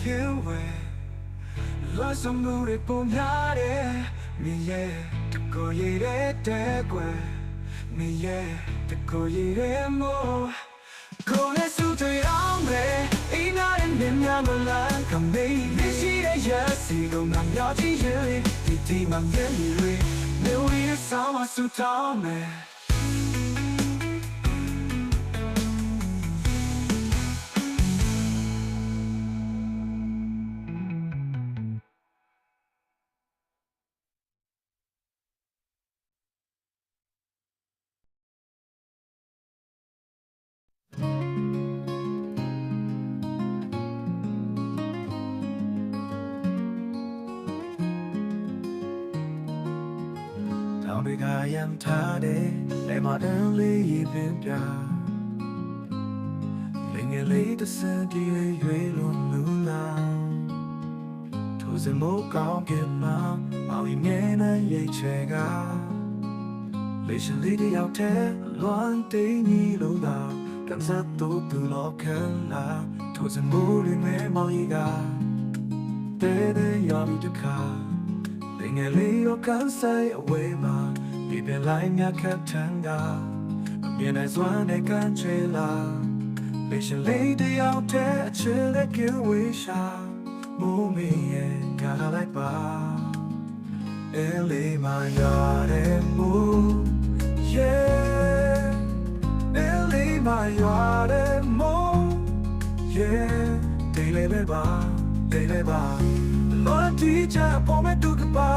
နဲ့ခင်ဝဲလွတ်ဆုံးမှုတွေပုံများတယ်မြင်ရဲ့တကိုရည်တဲ့ကွယ်မြင်ရဲ့တကိုရည်တဲ့မို့ကိုယ်နဲ့စုတွေအောင်မယ်အိနာရဲ့မြင်များမလားကမေးနေရှိတဲ့ရစီကုန်ငါမျောကြည့်ရဲ့ဒီဒီမှမြင်ရည်နေဝီရဲ့ဆောင်း မဆူတောင်းမယ်တောင်တွေကရမ်းထားတယ်လေမတန်လေးရပင်ပြလင်းငယ်လေးတစ်စက်တည်းရွေလွန်လူလာထိုစမိုးကောင်းကင်မှာမောင်ရင်ငယ်နဲ့ရိတ်ချေကလေးရှင်လေးတယောက်တည်းလွန်တိန်ကြီးလို့လာကံစားတော့သူလောက်ခံလာထိုစမိုးရင်းနဲ့မောင်ရင်ကတဲတဲ့ရောက်ပြီးတခါငယ်လေးရောကန်ဆိုင်အဝေးမှာ ဒီပင်လိုက်မြတ်ခတ်ထန်ကအမြင်နဲ့စွမ်းနဲ့ကန်ချေလာလေရှင်လေးတယောက်တည်းအချစ်နဲ့ကင်းဝေးရှာမူမီရဲ့ကားလိုက်ပါအဲလေးမရတဲ့မူ yeah အဲလေးမရတဲ့မူ yeah ဒေးလေးပဲပါဒေးလေးပါလောတီချာပေါ်မဲ့တူကပါ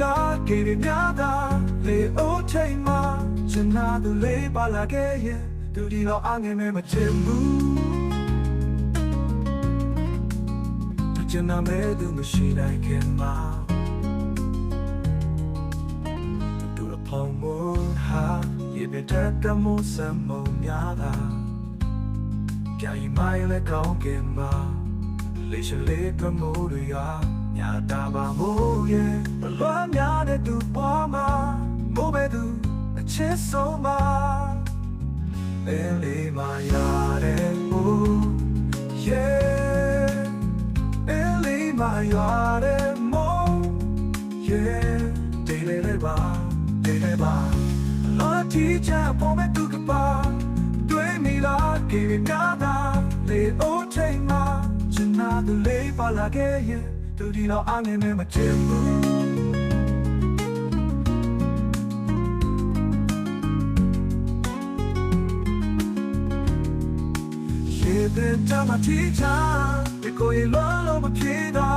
တွေ့မိလားကေရမြတာလေအိုချိမ်မှာချနာသူလေးပါလာခဲ့ရဲ့သူဒီတော့အငယ်မဲ့မချင်ဘူးချနာမဲ့သူမရှိနိုင်ခင်မှာတူရဖောင်းမဟာရေပြတ်တမိုးစမုံများတာပြိုင်မိုင်းလည်းကောင်းကင်မှာလေးရှလေးကမိုးတွေက ညာတာပါမိုးရဲ့ဘလွမ်းများတဲ့သူပေါ်မှာမိုးပဲသူအချစ်ဆုံးမှာအဲလေးမရတဲ့မိုး yeah အဲလေးမရတဲ့မိုး yeah ဒေးလေးလေးပါဒေးလေးပါလောတီချာပေါ်မဲ့သူကပါတွေ့မိလားကေနာတာလေအိုထိန်မှာချနာသူလေးပါလာခဲ့ရဲ့ သူဒီတော့အငယ်နဲ့မချင်ဘူးရေတဲ့တမတီချာဒီကိုရေလောလုံးမပြေတာ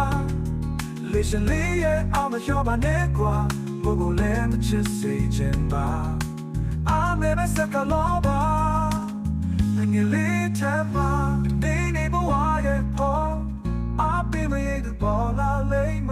လေရှင်လေးရဲ့အောင်မလျှော့ပါနဲ့ကွာဘို့ကိုလည်းမချစ်စေချင်ပါအာမေမစကလောပါငယ်လေးချမ်းပါ င်မ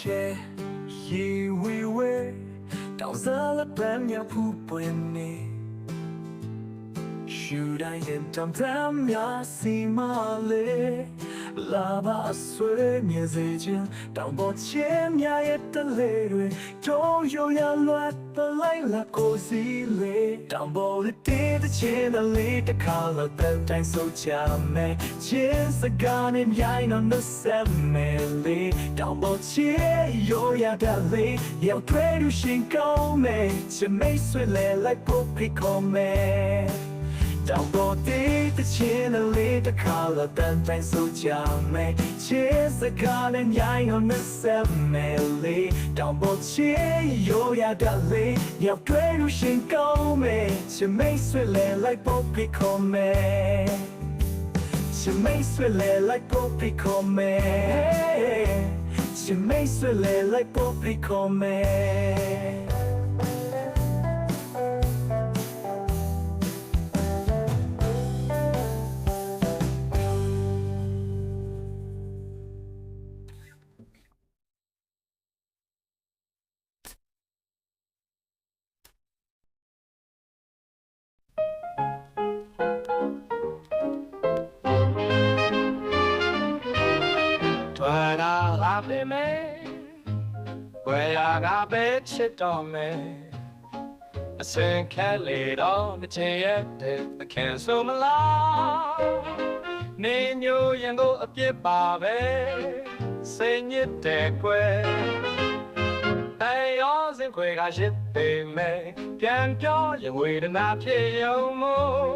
ရဲ့သူပေါ် လာလိမ့်မှာတောင်ပေါ်မြစ်ချဲရေဝေဝေတောင်စားလက်ပန်းများဖူးပွင့်နေရှူတိုင်းရင်တမ်တမ်များစီမလေး လာပါဆွေမြဲစေခြင်းတောင်ပေါ်ချဲများရဲ့တလေးတွေတုံးရိုရလွတ်ပလိုက်လာကိုစီလေးတောင်ပေါ်လေးတေးတဲ့ချင်းလေးတစ်ခါတော့တဲ့တိုင်းဆိုချမယ်ချင်းစကားနဲ့မြိုင်းတော့နှဆက်မယ်လေးတောင်ပေါ်ချဲရိုရတဲ့လေးရောက်ထွေးလို့ရှင်ကောင်းမယ်ချမိတ်ဆွေလဲလိုက်ဖို့ဖိခေါ်မယ် တောင်ပေါ်တေးတချင်းလေးတစ်ခါတော့တန်တိုင်းဆိုကြမယ်ချစ်စကားနဲ့ညိုင်းအောင်မဆက်မယ်လေတောင်ပေါ်ချေရိုးရတဲ့လေရောက်တွေ့လို့ရှင်ကောင်းမယ်ချမိတ်ဆွေလဲလိုက်ဖို့ဖိခေါ်မယ်ချမိတ်ဆွေလဲလိုက်ဖို့ဖိခေါ်မယ်ချမိတ်ဆွေလဲလိုက်ဖို့ဖိခေါ်မယ် ချစ်တော်မယ်အစင်ခဲလေတော့တစ်ချိန်ရဲ့တခင်ဆိုမလားနေညိုရင်ကိုအပြစ်ပါပဲစိတ်ညစ်တဲ့ကွယ်အဲရောစင်ခွေကရှိပေမဲ့ပြန်ပြောရင်ဝေဒနာဖြစ်ရုံမို့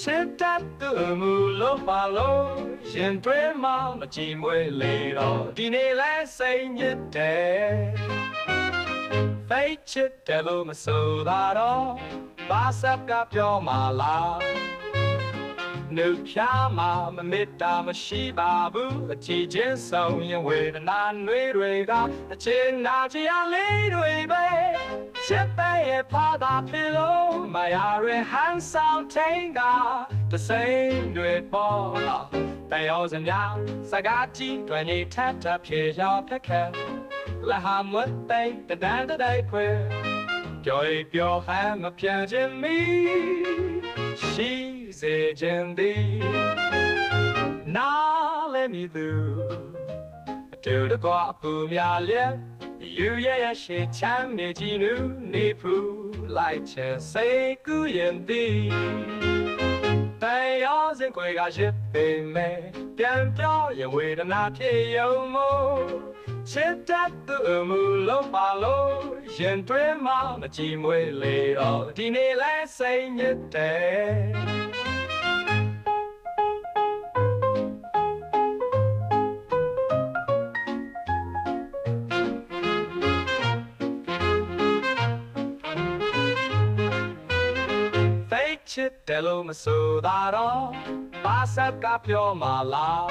ချစ်တတ်သူမူလို့ပါလို့ရင်တွဲမှမကြည်မွေးလေတော့ဒီနေ့လဲစိတ်ညစ်တယ် ဖိတ်ချစ်တယ်လို့ နှုတ်ဖြားမှာမမေတ္တာမရှိပါဘူးအချီချင်းဆုံးရင်ဝေဒနာနှွေးတွေကအချင်းနာချရလေးတွေပဲချစ်တဲ့ရဲ့ဖာသာဖြစ်လို့မရရဟန်ဆောင်ထိန်ကတစိမ့်တွေပေါ်လာတယောစင်များစကားကြီးတွင်နေထပ်ထပ်ဖြေရောက်ဖက်ခဲ La hamlet day the dan စေခြင်းသည်နားလဲမည်သူတူတကွာအပူများလျက်ယူရရရှိချမ်းနေကြည်နူနေဖူလိုက်ချေစေကူရင်သည်တေရောစင်ခွေကရှိပေမဲ့ပြန်ပြောင်းရဝေဒနာဖြစ်ယုံမို့ချစ်တတ်သူအမှုလုံးပါလို့ရင်တွဲမှမကြည်မွေလေတော့ဒီနေ့လဲစိတ်ညစ်တယ် ချစ်တယ်လို့မဆိုသာတော့ဘာစပ်ကပြောမှလား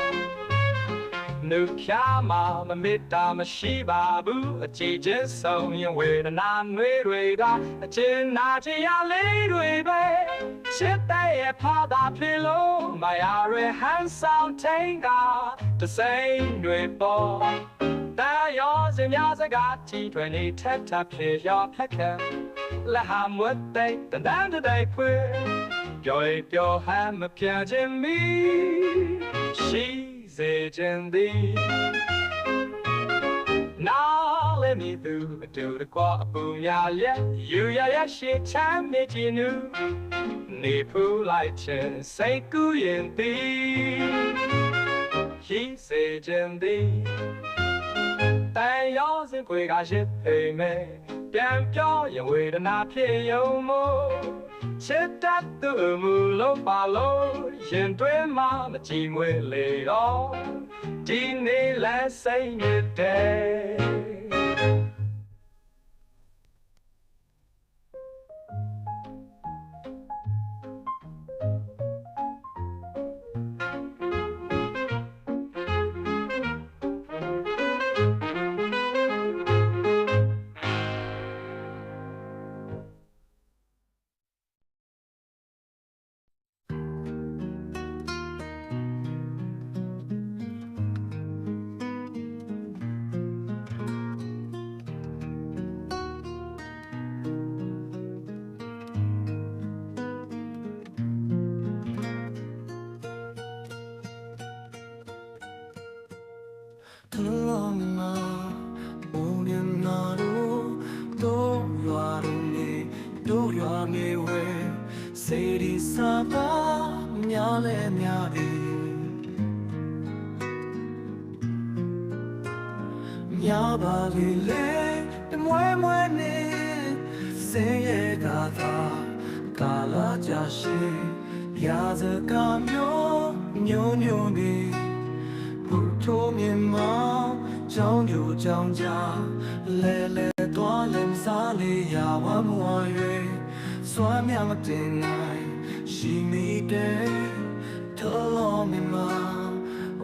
နှုတ်ဖြားမှာမမေတ္တာမရှိပါဘူးအကြည်ချင်းဆုံးရင်ဝေဒနာနှွေးတွေကအချင်းနာချရလေးတွေပဲချစ်တဲ့ရဲ့ဖာသာဖြစ်လို့မရရဟန်ဆောင်ထိန်ကတစိမ့်တွေပေါ်တာရောစင်များစကားကြည့်တွေနေထက်ထပ်ဖြစ်ရောဖက်ခဲ และหามวัดเตยแต่ด้านจะได้เพื่อปล่อยปล่อยหามาเพียงจะมีชีเสจันดีနားလဲမီသူအတူတကွအပူရလက်ယူရရရှိချမ်းမြေကျင်းနူနေဖူးလိုက်ခြင်းစိတ်ကူးရင်သည်ရှိစေခြင်းသည်တန်ရောစင်ခွေကရှိပေမဲ့ ရင်ဝေဒနာဖြစ်ရုံမို့ချစ်တတ်သူမူလို့ပါလို့ရင်တွဲမှမကြည်မွေးလေတော့ဒီနေ့လဲစိတ်ညစ်တယ်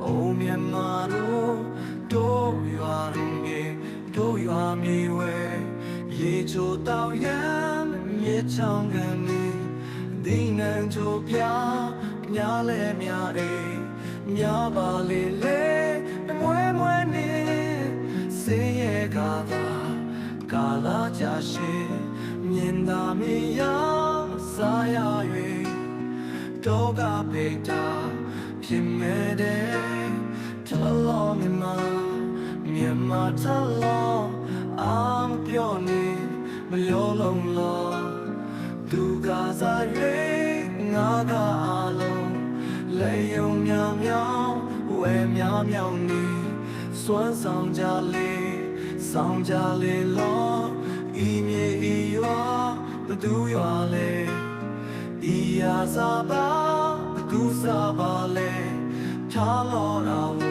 အိုမြမတို့တို့ရွာရင်းငယ်တို့ရွာမြေဝဲရေချိုတောင်ရမ်းမြေချောင်းကနေဒီနန်ချိုပြညားလဲများအေးများပါလေလေမွဲမွဲနေစေရကသာကာလာကြရှိမြင်သာမရစားရ၍တော့ကပေတာဖြစ်မဲ့တဲ့ ထလောမမထလောအာမပြောနေမလို့လုံးလောသူကစားရဲငါကအလုံးလေယုံမြောင်မြောင်ဝဲမြောင်မြောင်နေစွမ်းဆောင်ကြလေဆောင်ကြလေလောဤမြေဤရွာဘသူရွာလေဤရာစားပါဘသူစားပါလေထားလောတော်ပုံ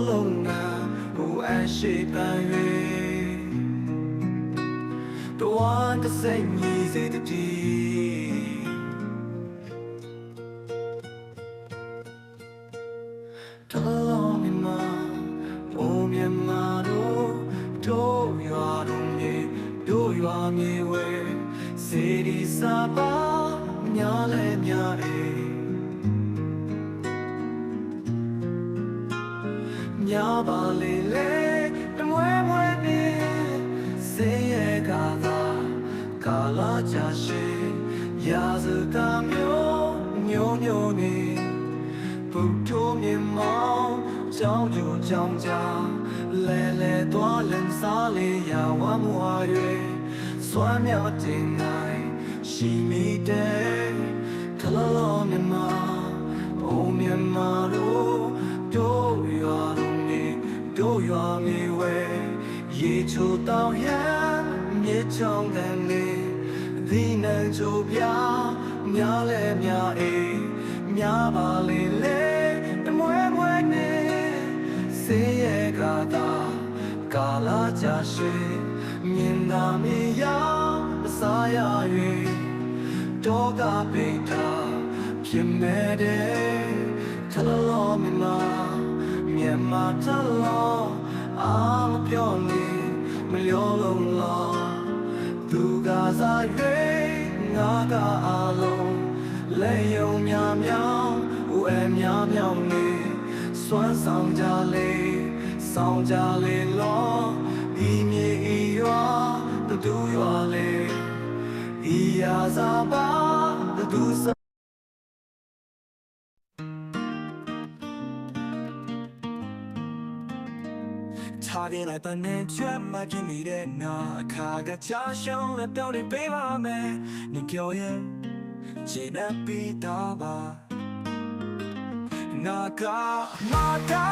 လောလုံးနာဟိုအရှိပန်၍တော်ဝါကစိတ်မြည်စေတည်းတလုံးမြမဘုံမြမတို့တို့ရွာတို့မြေတို့ရွာမြေဝဲစေဒီစာပါ ရာဇကမျိုးညိုညိုနေဘုထိုးမြင်မောင်းကြောင်းကြိုကြောင်းကြလဲလဲသွားလန်စားလေရဝမွာ၍စွမ်းမြောက်တင်နိုင်ရှိမိတဲ့ထလလောမြမအိုမြမတို့တို့ရွာတို့နေတို့ရွာမြေဝဲ ဒီနန်ချိုပြများလဲများအေးများပါလေလေတမွဲမွဲနေစေရကတာကာလာကြရှိမြင်သာမြေရောက်အစားရ၍တောကပိတ်တာဖြစ်မဲ့တဲ့ထလလောမြမမြန်မာထလောအာမပြောနေမလျောလုံးလောသူကစား၍ ငါကအလုံးလဲယုံများများဦးအများများနေစွမ်းဆောင်ကြလေဆောင်ကြလေလောဤမြေဤရွာတူရွာလေဤရာစာပါတူ င်လိုက်တဲ့နဲ့ချက်မှကြည့်နေတဲ့နာအခါကချာရှုံးလက်တော့နေပေးပါမယ်နေပြောရဲ့ခြေနဲ့ပြီးတော့ပါနာကမာတာ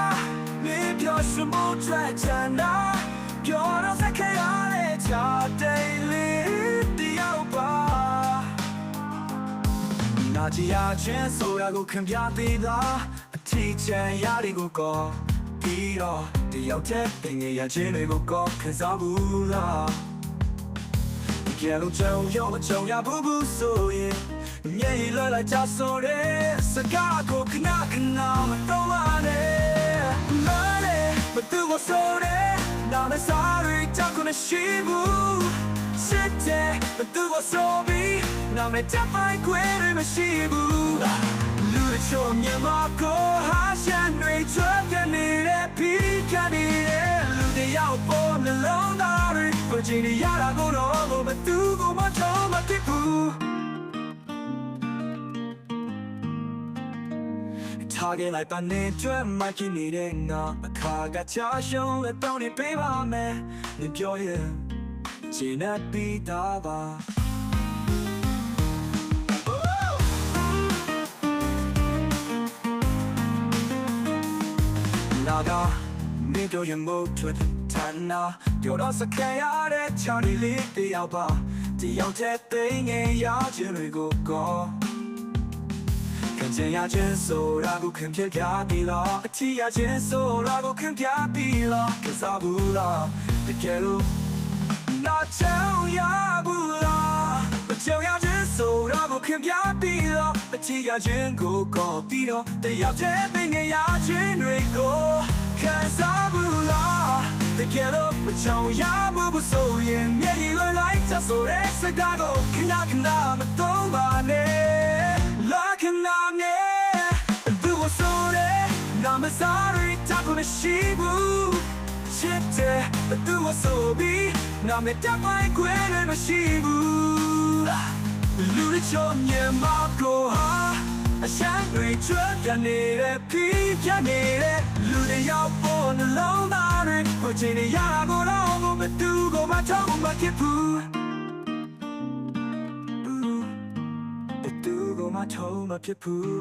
နေပြောစမှုထွက်ချင်တာပြောတော့စခဲရတဲ့ချာတိတ်လေးတယောက်ပါနာကြည့်ရချင်းဆိုရကိုခင်ပြသေးတာအထီးချန်ရတဲ့ကိုကောပြီးတော့တ ယောက်တည်းတင်ငယ်ရချင်းတွေကိုကောခံစားဘူးလားဒီကဲလို့ကြောင်ရောမကြောင်ရဘူးဘူးဆိုရင်မျက်ရည်လွှဲလိုက်ကြဆိုတဲ့စကားကိုခဏခဏမတော့ပါနဲ့လာလေမတူဘူးဆိုတဲ့နာမစားရကြကိုမရှိဘူးစစ်တဲ့မတူဘူးဆိုပြီးနာမတပိုင်ခွဲရမရှိဘူးလူတွေ ချိုးမြင်မကိုဟာရှန်တွေချွတ်နေတဲ့ပြီးနေတဲ့လူတွေရောက်ပေါ်နှလုံးသားတွေပချင်ရတာကိုတော့မတူကိုမထုံးမတိဘူးထားခဲ့လိုက်ပါနဲ့ကြွမ်းမှကြည့်နေတဲ့ငါအခါကချာရှုံးလက်တောင်းနေပေးပါမယ်နေပြောရဲ့ချင်တဲ့ပြီးသားပါ ကမင်းတို့ရင်မုတ်ထွက်တန်နာပြောတော့စကန်ရတဲ့ချောင်းလေးလေးတယောက်ပါတယောက်တည်းသိငယ်ရခြင်းတွေကိုကောခံချင်ရခြင်းဆိုတာကိုခင်ပြပြပြီလားအချီရခြင်းဆိုတာကိုခင်ပြပြီလားကစားဘူးလားတကယ်လို့ not tell ya ဘူးလား but tell ya ဆိုတာကိုခင်ပြပြီးတော့အချီရခြင်းကိုကော်ပြီးတော့တယောက်တည်းပင်ငယ်ရခြင်းတွေကိုခံစားဘူးလားတကယ်တော့မချောင်ရဘူးဘူးဆိုရင်မျက်ရည်လွှဲလိုက်ချဆိုတဲ့စကားကိုခဏခဏမတော့ပါနဲ့လာခဏနဲ့သူဆိုတဲ့နာမစားရတပ်မရှိဘူး shifted But do what's so be Now me tap my grin and my shibu sheep. Lulu chom ye mako ha. A shan great truck, I need a peak, I need it. Lulu, you're born alone, ချိန်ရရကိုတော့ကိုမတူကိုမထောက်မဖြစ်ဘူးဘတူကိုမထောက်မဖြစ်ဘူး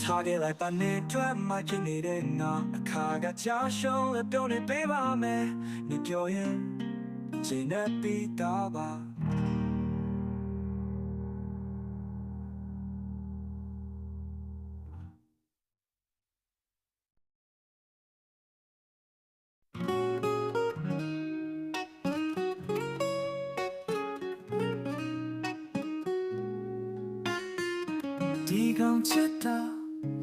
ထားခဲ့လိုက်ပါနဲ့တွေ့မှချင်နေတဲ့ငါအခါကကြာရှုံးလက်ပြုံးနေပေးပါမယ်နေပြောရင် ချိန်နဲ့ပြီးတော့ပါဒီကောင်ချစ်တာ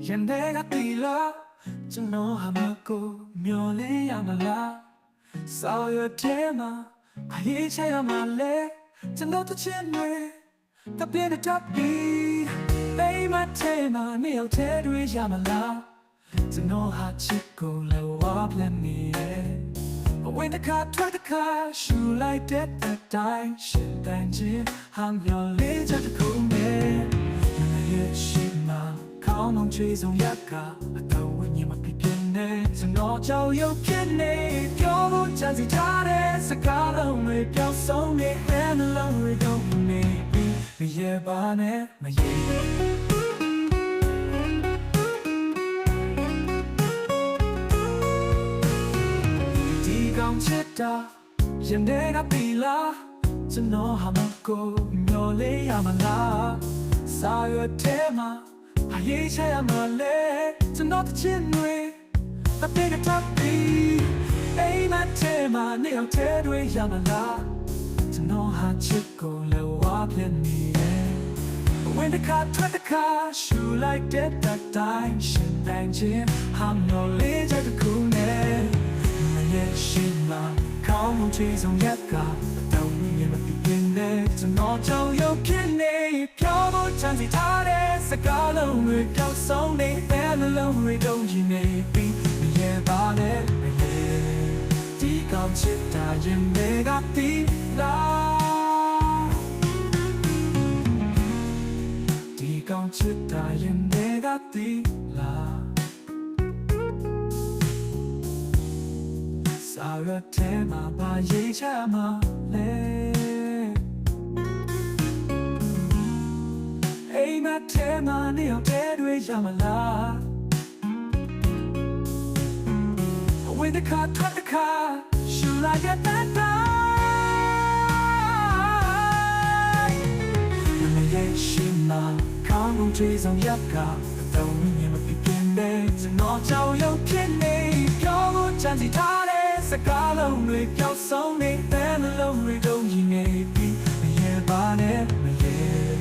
ရင်ထဲကတီလာကျွန်တော်ဟာမကိုမျောလဲရမလားစောရတဲ့မှာ အရေးချရမလဲကျွန်တော်တစ်ချင်းတွေတပြည့်တဲ့တပ်ပြီးအိမ်မထဲမှာနေအောင်ထဲတွေရမလားကျွန်တော်ဟာချစ်ကိုလည်းဝါပလနေရဲ့ When the car tried the car, shoe like that that time, shit danger, I'm your laser to cool man. Yeah, she ma, count on trees on yaka, I thought when you might be pinning, so no joe you pinning, pure chance it is, a car on me, pure so me, and alone we don't need me, yeah, bonnet, my yeah. ဒီကောင်ချစ်တာရင်ထဲကပြီလားကျွန်တော်ဟာမကိုမျောလေးရမလားစာရွက်ထဲမှာအရေးချရမလဲကျွန်တော်တစ်ချင်းတွေ တပိကတပ်ပြီးအိမ်မထဲမှာနေအောင်ထဲတွေရမလားကျွန်တော်ဟာချစ်ကိုလည်းဝါပြနေရဲ့ When the car tried the car, shoe like that that time, shin bang jin, I'm no laser to cool net. Yeah, she ma, come on, trees on yet car, but don't we ever begin there? So no joe, you can name, pure more chance it hard as a gallow, we don't so name, and alone we don't you need be, yeah, about it, yeah. Deep on chip, you make up the love. ဒီကောင်ချစ်တာရင်တွေကတီးလာစာရတဲ့မှာပါရေးချမှာလဲအိမ်မထဲမှာနေအောင်တဲတွေရမလား When the car truck the car should I get that time မရဲ့ရှိမှာခေါင်းလုံးတွေဆောင်ရက်ကတော့ဝင်းရမပြပြင်းတဲ့ကျွန်တော်ကြောက်ရွံ့ဖြစ်နေပြောဖို့ချမ်းစီထားတဲ့စကားလုံးတွေပျောက်ဆုံးနေတဲ့နှလုံးတွေတုံးကြီးနေပြီးမရဲ့ပါနဲ့မရဲ့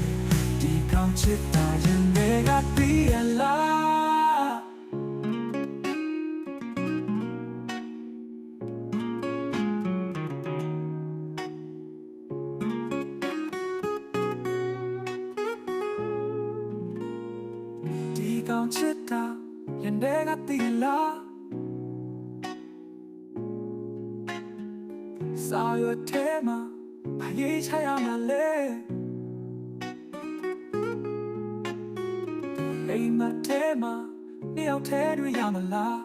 ဒီကောင်းချစ်တာရင်တွေကပြီးရလား ရွက်ထဲမှာအရေးချရမှာလဲအိမ်မထဲမှာနေအောင်ထဲတွေရမလား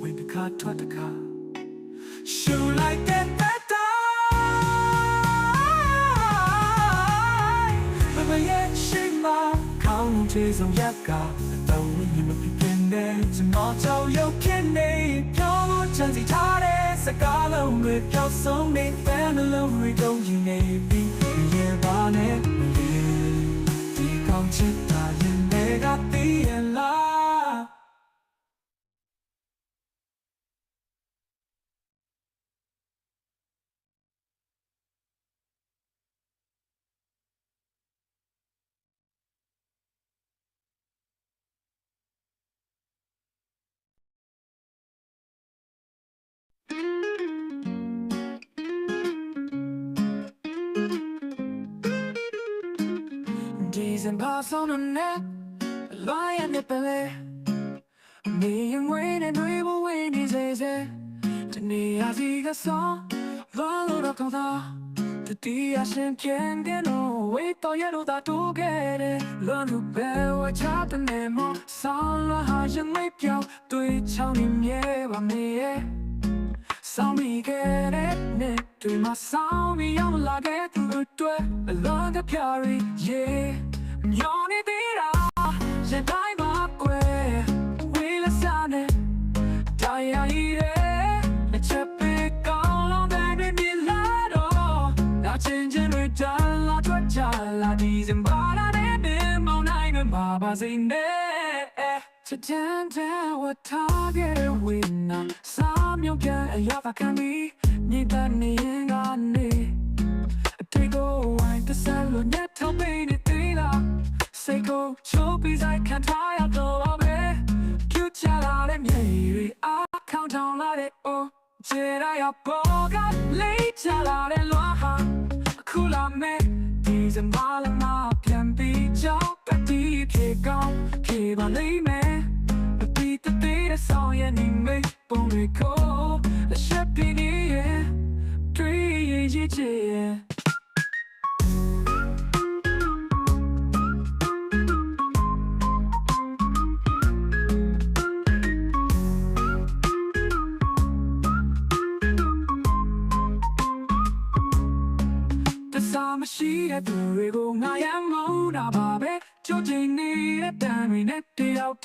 When the car tried the car Shoot like that that time But yeah, she ma Count trees on yaka Don't you know people there To not tell you can name Pure chance it hard as a gallow with your soul made fan alone we don't you need be Yeah, bonnet Die kommt shit da in mega be alive December on the net Lion nipple နေရင်ဝင်းနေတွေဘဝင်းနေစေစေတနေ့အစီကစောဘာလို့တော့ကောင်းတာတတိယရှင်ပြန်ပြန်တော့ဝဝေးတော့ရတော့တာတိုးခဲ့တယ် ဆောင်းလာဟာရင်မေးပြောင်းတွေ့ချောင်းနေမြဲပါမေရဲ့ဆောင်းမိခဲ့တဲ့နေ့တွေ့မဆောင်းမိရောက်လာခဲ့သူတွေအလုံးကပြရီရေမျောနေသေးတာရင်တိုင်းပါကွယ်ဝေးလက်စားနဲ့တရားရည်ရဲ့ချက်ပေကောင်းလုံးတဲ့တွေမြလာတော့နာချင်ချင်တွေတန်လာထွက်ကြလာဒီစင်ပါလာတဲ့နေမောင်းနိုင်မှာပါစေနဲ့ To turn down what target winner Some you can a yava can be Need that need on me Take away the salo net to be the tila Say go show peace I can try out the lobby Cute chala le mieri I count down like it oh Jedi a boga late chala le loha Kula me These and malama can be job But deep kick on Keep on leave me ပီတသေးတဲ့ဆောင်ရနေမိတ်ပုံတွေကိုလက်ချက်ပြင်း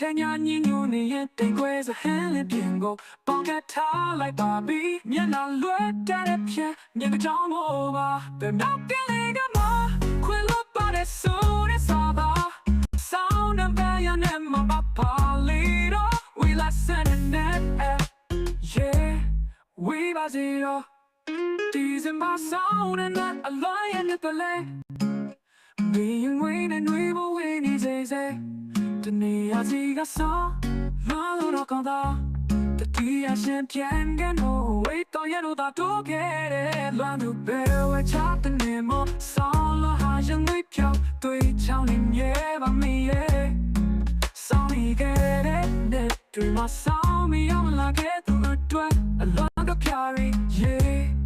ထင်ညာညင်ညူနေရင်တိတ်ခွဲစဟန်လေးပြင်ကိုပေါက်ကထားလိုက်ပါပြီမျက်နှာလွှဲတဲ့ဖြက်ညင်ကြောင်မို့ပါဘယ်တော့ပြလဲကမခွေလို့ပါတဲ့ဆိုတဲ့စားပါ Sound and bell and then my papa little we listen and then yeah we was zero December sound and not a lion at the lake Being waiting we will win is easy The near ziga saw Malo no conda The tia shen pian gan ho wait to yellow da to get it Lan to bear we chat the name of Sound lo ha yang we piao Dui chao lin ye ba mi ye Sound me get it net Dream my sound me I'm like it to a dwell Along the carry yeah အေး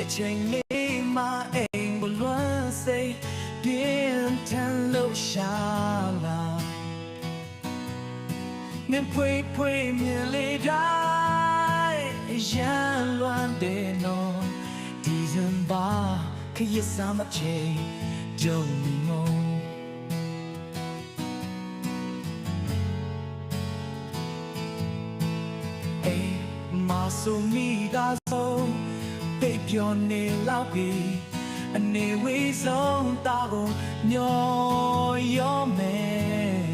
အချိန်လေးမှာအိမ်ဘလွမ်းစိတ်ပြင်းထန်လို့ရှာလာမင်းဖွေးဖွေးမြင်လေတိုင်းရန်လွမ်းတဲ့နော်ဒီဇင်ဘာခရစ်စမ်းအချိန်ကြုံမုံအေးမ ဆုမိတာဆုံးပိတ်ပြောနေလောက်ပြီအနေဝေးဆုံးတာကိုညောရောမယ်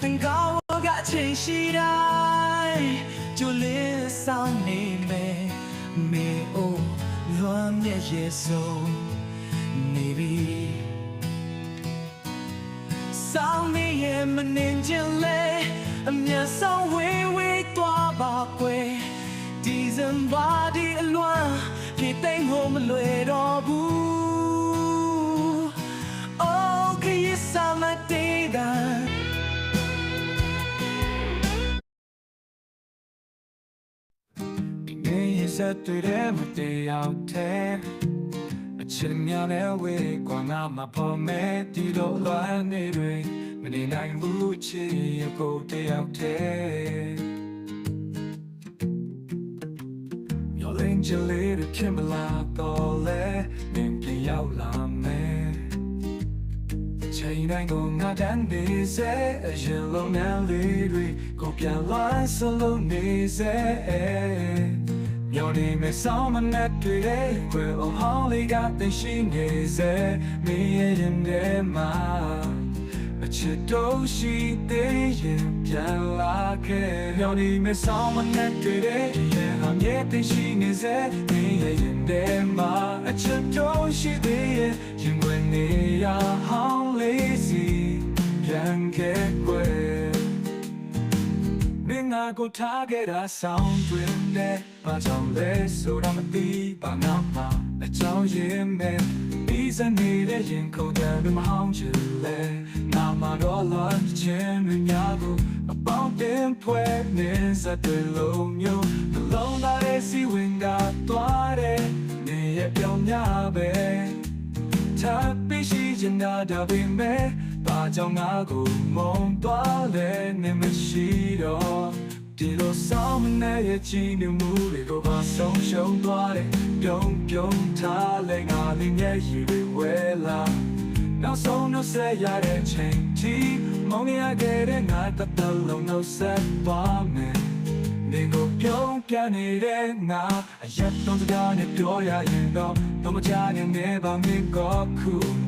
တင်ကောင်းကအချိန်ရှိတိုင်းကျူလင်းဆောင်နေမယ်မေအိုလွမ်းမြဲရဲ့ဆုံးနေပြီဆောင်းနေရဲ့မနှင်ချင်လေအမျက်ဆောင်ဝေးဝေးသွားပါကွယ် ဒီဇင်ဘာဒီအလွမ်းပြေသိမ်းဖို့မလွယ်တော့ဘူး Oh ခရစ်စမတေးတာနေရစတွေ့တဲ့မတရားတဲ့အချင်းများနဲ့ဝေးကွာငါမပေါ်မဲ့ဒီလိုလွမ်းနေတွေမနေနိုင်ဘူးချစ်ရကိုတယောက်တည်း မျောလင်းချလေးတွေဖြစ်မလာတော့လဲမင်းပြန်ရောက်လာမယ်ချိန်တိုင်းကိုငါတန်းနေစေအရင်လုံးများလေးတွေကိုပြန်လာစလုံးနေစေမျောနေမဲ့ဆောင်းမနဲ့တွေ့တဲ့ကွယ်အဟောင်းလေးကသိရှိနေစေမင်းရဲ့ရင်ထဲမှာအချစ်တော့ရှိသေးရင်ပြန်လာခဲ့မျောနေမဲ့ဆောင်းမနဲ့တွေ့တဲ့ ရဲ့အမြဲတမ်းရှိနေစေမင်းရဲ့ရင်ထဲမှာအချစ်တော့ရှိသေးရင်ရင်ဝင်နေရဟောင်းလေးစီပြန်ခဲ့ကွယ်ငါကိုထားခဲ့တာဆောင်တွင်တဲ့ဘာကြောင့်လဲဆိုတော့မသိပါငါမှ အကြောင်းရင်းမဲ့ပြီးစနေတဲ့ရင်ခုန်တယ်မဟောင်းချင်လဲငါမှတော့လာခြင်းတွေများကိုအပေါင်းတင်ဖွဲ့နေစတဲ့လုံးမျိုးနှလုံးသားရဲ့စီဝင်ကသွားတယ်နေရပြောင်းများပဲထားပြီးရှိချင်တာဒါပေမဲ့ဘာကြောင့်ငါကိုမုန်းသွားလဲနေမရှိတော့ ဒီလိုဆောင်မနေရဲ့ချီနေမှုတွေကိုပါဆုံးရှုံးသွားတယ်ပြုံးပြုံးထားလဲငါလေးမျက်ရည်တွေဝဲလာနောက်ဆုံးတော့ဆက်ရတဲ့ချိန်တီမောင်ရခဲ့တဲ့ငါတစ်တလုံးနောက်ဆက်သွားမယ်နေကိုပြုံးပြနေတဲ့ငါအရက်တော့တရားနဲ့ပြောရရင်တော့တော့မချနိုင်နေပါမင်းကခုနေ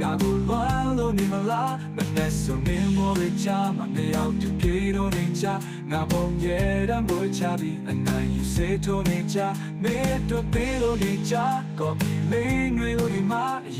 ငါကိုလွမ်းလို့နေမလားမနဲ့ဆိုမင်းမောရချမနေအောင်သူပြေတော့နေချငါပုံရဲ့တမ်းပေါ်ချပြီးအနိုင်ယူစေထိုးနေချမင်းတို့ပြေလို့နေချကော်ပီလေးတွေလို့ဒီမှာ